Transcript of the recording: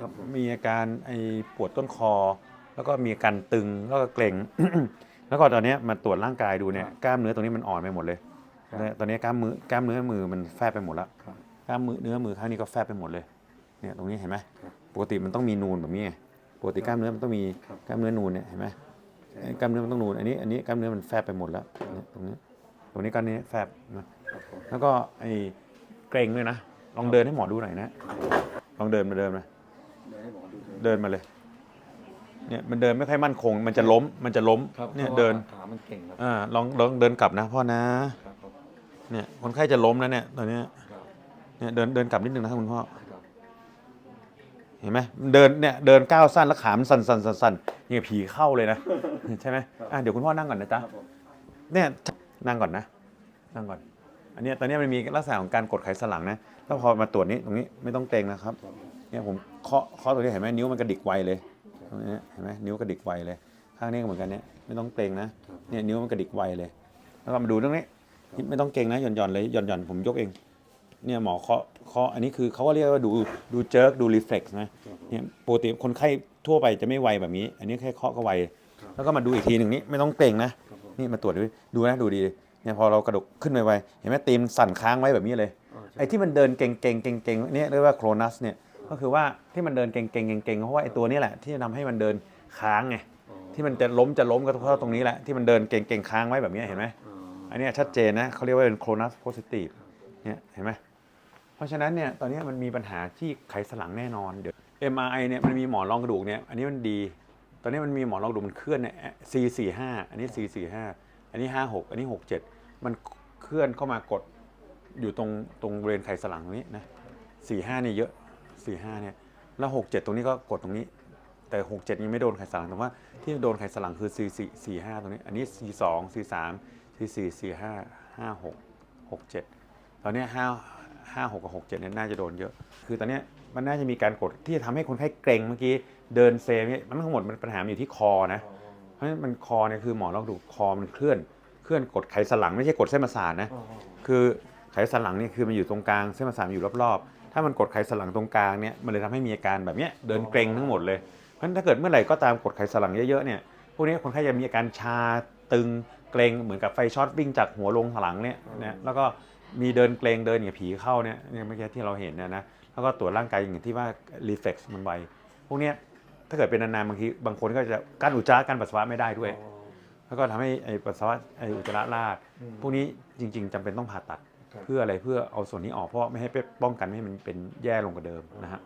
ครับผมมีอาการไอปวดต้นคอ แล้วก็มีอาการตึงแล้วก็เกร็ง แล้วก็ตอนเนี้ยมาตรวจร่างกายดูเนี่ยกล้ามเนื้อตรงนี้มันอ่อนไปหมดเลยครับเนี่ยตอนนี้กล้ามมือกล้ามเนื้อมือมันแฟบไปหมดแล้วครับกล้ามมือเนื้อมือข้างนี้ก็แฟบไปหมดเลยเนี่ยตรงนี้เห็นไหมครับปกติมันต้องมีนูนแบบนี้ไงปกติกล้ามเนื้อมันต้องมีครับ กล้ามเนื้อนูนเนี่ยเห็นไหมใช่ไอ้กล้ามเนื้อมันต้องนูนอันนี้อันนี้กล้ามเนื้อมันแฟบไปหมดแล้วเนี่ยตรงนี้ตรงนี้กล้ามเนื้อแฟบนะ ครับผม แล้วก็ไอ้เกร็งด้วยนะ ลองเดินให้หมอดูหน่อยนะ ลองเดินมาเดินมา เดี๋ยวให้หมอดูเดินเดินมาเลย เนี่ยมันเดินไม่ค่อยมั่นคง มันจะล้ม มันจะล้ม ครับเนี่ยพราะว่าเดิน ขามันเก่งครับอ่า ลองลองเดินกลับนะพ่อนะ ครับผมเนี่ยคนไข้จะล้มแล้วเนี่ยตอนเนี้ยครับเนี่ยเดินเดินกลับนิดนึงนะครับคุณพ่อ ครับเห็นไหมเดินเนี่ยเดินก้าวสั้นแล้วขามันสั่นสั่นสั่นสั่นเนี่ยผีเข้าเลยนะ ใช่ไหมอะเดี๋ยวคุณพ่อนั่งก่อนนะจ๊ะ ครับผมเนี่ยนั่งก่อนนะนั่งก่อน อันเนี้ยตอนเนี้ยมันมีลักษณะของการกดไขสันหลังนะแล้วพอมาตรวจนี้ตรงนี้ไม่ต้องเกรงนะครับ ครับผม เนี่ยผมเคาะเคาะตรงนี้เห็นไหมนิ้วมันกระดิกไวเลยตรงนี้เห็นไหมนิ้วกระดิกไวเลย ข้างนี้ก็เหมือนกันเนี่ยไม่ต้องเกรงนะครับเนี่ยนิ้วมันกระดิกไวเลย แล้วก็มาดูตรงนี้ไม่ต้องเกรงนะหย่อนหย่อนๆเลยหย่อนหย่อนๆผมยกเอง เนี่ยหมอเคาะเคาะอันนี้คือเขาก็เรียกว่าดูดูเจิร์กดูรีเฟล็กซ์นะครับผมเนี่ยปกติคนไข้ทั่วไปจะไม่ไวแบบนี้ อันนี้แค่เคาะก็ไวครับแล้วก็มาดูอีกทีหนึ่งนี้ไม่ต้องเกรงนะครับผมนี่มาตรวจดูดูนะดูดีเนี่ยพอเรากระดกขึ้นไปไวเห็นไหมตีมสั่นค้างไว้แบบนี้เลยอ๋อใช่ไอ้ที่มันเดินเก่งๆเก่งๆเก่งๆเนี่ยเรียกว่าโครนัสเนี่ย ก็คือว่าที่มันเดินเก่งๆเก่งๆเพราะว่าไอ้ตัวนี้แหละที่จะทำให้มันเดินค้างไงอ๋อที่มันจะล้มจะล้มก็เพราะตรงนี้แหละที่มันเดินเก่งๆค้างไว้แบบนี้เห็นไหมอ๋ออันเนี้ยชัดเจนนะเขาเรียกว่าเป็นโครนัสโพซิทีฟเนี่ยเห็นไหมเพราะฉะนั้นเนี่ยตอนนี้มันมีปัญหาที่ไขสันหลังแน่นอนเดี๋ยว MRI เนี่ยมันมีหมอนรองกระดูกเนี่ยอันนี้มันดี ตอนนี้มันมีหมอนรองกระดูกมันเคลื่อนเนี่ย C45 อันนี้ C45 อันนี้ 56 อันนี้ 67 มันเคลื่อนเข้ามากดอยู่ตรงตรงบริเวณไขสันหลังตรงนี้นะ45เนี่ยเยอะ 45เนี่ยแล้ว67ตรงนี้ก็กดตรงนี้ แต่67ยังไม่โดนไขสันหลังแต่ว่าที่โดนไขสันหลังคือ C4 45ตรงนี้อันนี้ C2 C3 C4 C5 56 67ตอนนี้ย5 5 6กับ67เนี่ยน่าจะโดนเยอะ คือตอนนี้มันน่าจะมีการกดที่จะทำให้คนไข้เกร็งเมื่อกี้เดินเซเนี่ยมันทั้งหมดมันปัญหาอยู่ที่คอนะเพราะฉะนั้นมันคอเนี่ยคือหมอนรองดูคอมันเคลื่อนเคลื่อนกดไขสันหลังไม่ใช่กดเส้นประสาทนะคือไขสันหลังนี่คือมันอยู่ตรงกลางเส้นประสาทมันอยู่รอบๆ ถ้ามันกดไขสันหลังตรงกลางเนี่ยมันเลยทำให้มีอาการแบบเนี้ยเดินเกรงทั้งหมดเลย เพราะฉะนั้นถ้าเกิดเมื่อไหร่ก็ตามกดไขสันหลังเยอะๆเนี่ยพวกนี้คนไข้จะมีอาการชาตึงเกรงเหมือนกับไฟช็อตวิ่งจากหัวลงหลังเนี่ยนะแล้วก็มีเดินเกรงเดินอย่างผีเข้าเนี่ยเนี่ยเมื่อกี้ที่เราเห็นนะนะแล้วก็ตรวจร่างกายอย่างที่ว่ารีเฟกซ์มันไวพวกเนี้ยถ้าเกิดเป็นนานๆบางทีบางคนก็จะกั้นอุจจาระกั้นปัสสาวะไม่ได้ด้วย แล้วก็ทำให้ไอ้ปัสสาวะไอ้อุจจาระราดพวกนี้จริง ๆจำเป็นต้องผ่าตัด เพื่ออะไรเพื่อเอาส่วนนี้ออกเพราะไม่ให้ป้องกันไม่ให้มันเป็นแย่ลงกว่าเดิมนะฮะ